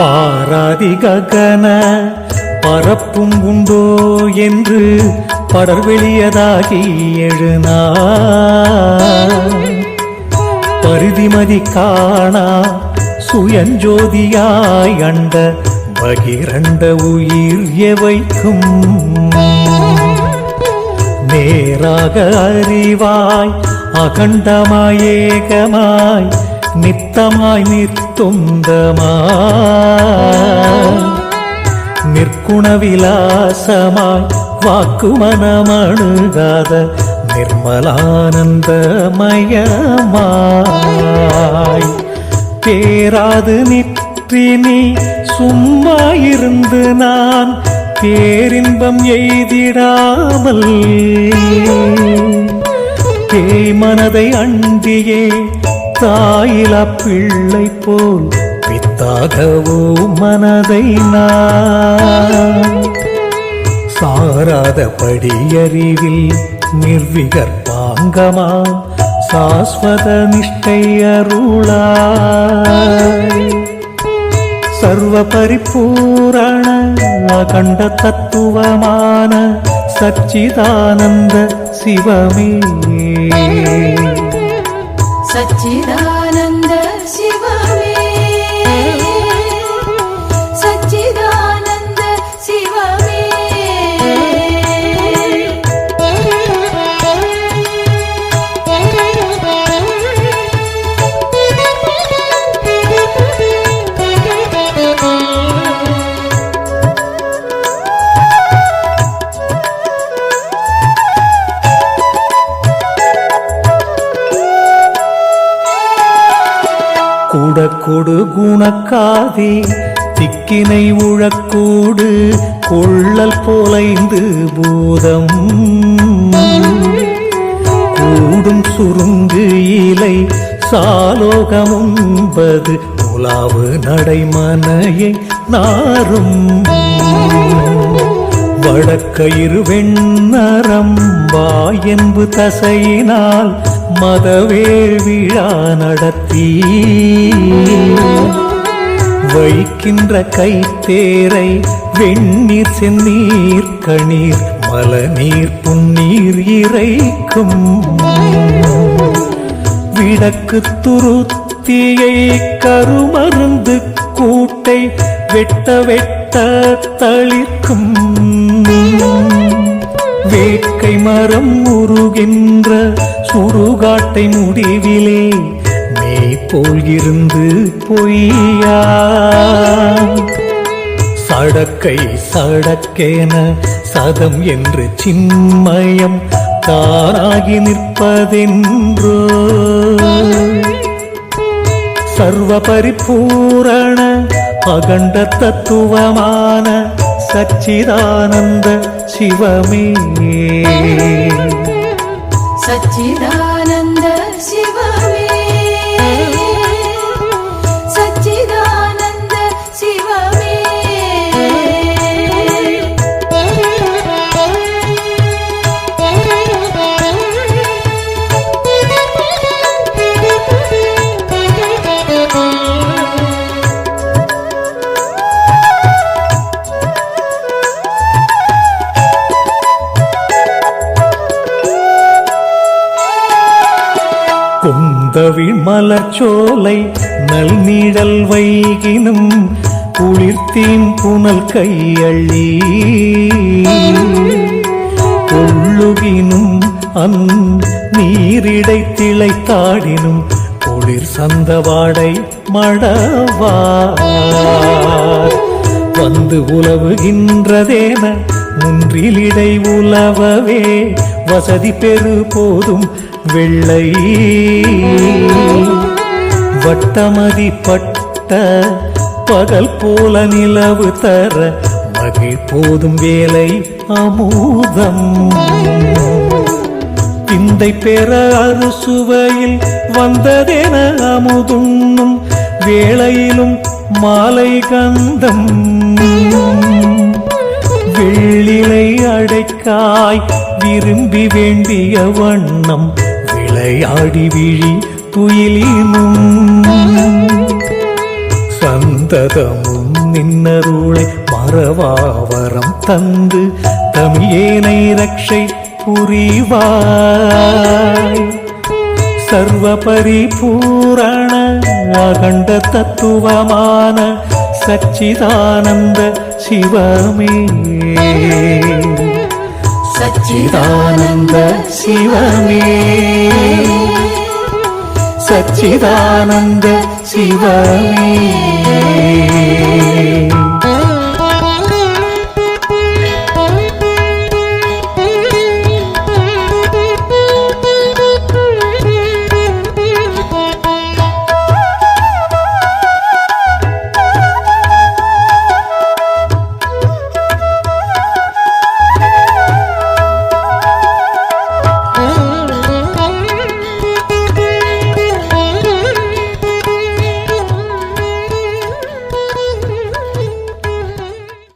பாராதி ககன பரப்பும் உண்டோ என்று படர்வெளியதாகி எழுநா பரிதிமதி காணா சுயஞ்சோதியாய் அண்ட பகிரண்ட உயிர் எவைக்கும்? நேராக அறிவாய் அகண்டமாய் ஏகமாய் நித்தமாய் நித்துந்தமாய் நிற்குணவிலாசமாய் வாக்குமனமணுகாத நிர்மலானந்தமயமாய். பேராது நிற்றினி சும்மா இருந்து நான் பேரின்பம் எய்திடாமல். பேய் மனதை அண்டியே தாயில பிள்ளை போல் பித்தாகவோ மனதை நான். சாராத படியறிவில் நிர்விகர் நிர்விகற்பாங்கமா சாஸ்வத நிஷ்டை அருளாய். சர்வ பரிபூரண அகண்ட தத்துவமான சச்சிதானந்த சிவமே. சச்சிதானந்த சிவமே கொடு குணக்காதே திக்கினை உழக்கூடு கொள்ளல் போலைந்து பூதம். கூடும் சுருங்கு இலை சாலோகமும்பது உலாவு நடைமனையை நாரும். வடக்கயிறு வெண்ணரம் வாயென்பு தசையினால் மதவேள்விழா நடத்தி. வைக்கின்ற கைத்தேரை வெண்ணீர் செந்நீர் கணீர் மலநீர் புன்னீர் இறைக்கும். விடக்கு துருத்தியை கருமருந்து கூட்டை வெட்ட வெட்ட தளிர்க்கும். வேட்கை மரம் உருகின்ற சுடுகாட்டை முடிவிலே மெய் போல் இருந்து பொய்யா? சடக்கை சடக்கேன சதம் என்று சின்மயம் தானாகி நிற்பதென்றோ? சர்வ பரிபூரண அகண்ட தத்துவமான சச்சிதானந்த சிவமே. சச்சிதானந்த மலச்சோலை மலர்ச்சோலை நல் நீழல் வைகினும் குளிர்த்தீம் புனல் கையள்ளி. கொள்ளுகினும் அந் நீரிடை திளைத்தாடினும் குளிர் சந்தவாடை மடவா வந்து உலவுகின்றதேன முன்றிலிடை உலவவே வசதி பெரு போதும் வெள்ளை. வட்டமதி பட்ட பகல் போல நிலவு தர மகிழ் போதும் வேலை அமுதம். பிந்தை பெற அறுசுவையில் வந்ததென அமுதுண்ணும் வேளையிலும் மாலை கந்தம். வெள்ளிலை அடைக்காய் விரும்பி வேண்டிய வண்ணம் விளையாடி விழி துயிலினும் சந்ததமும் நின்னருளை மறவாவரம் தந்து தமிழேனை ரக்ஷை புரிவாய். சர்வ பரிபூரண அகண்ட தத்துவமான சச்சிதானந்த சிவமே. சச்சிதானந்த சிவமே. சச்சிதானந்த சிவமே.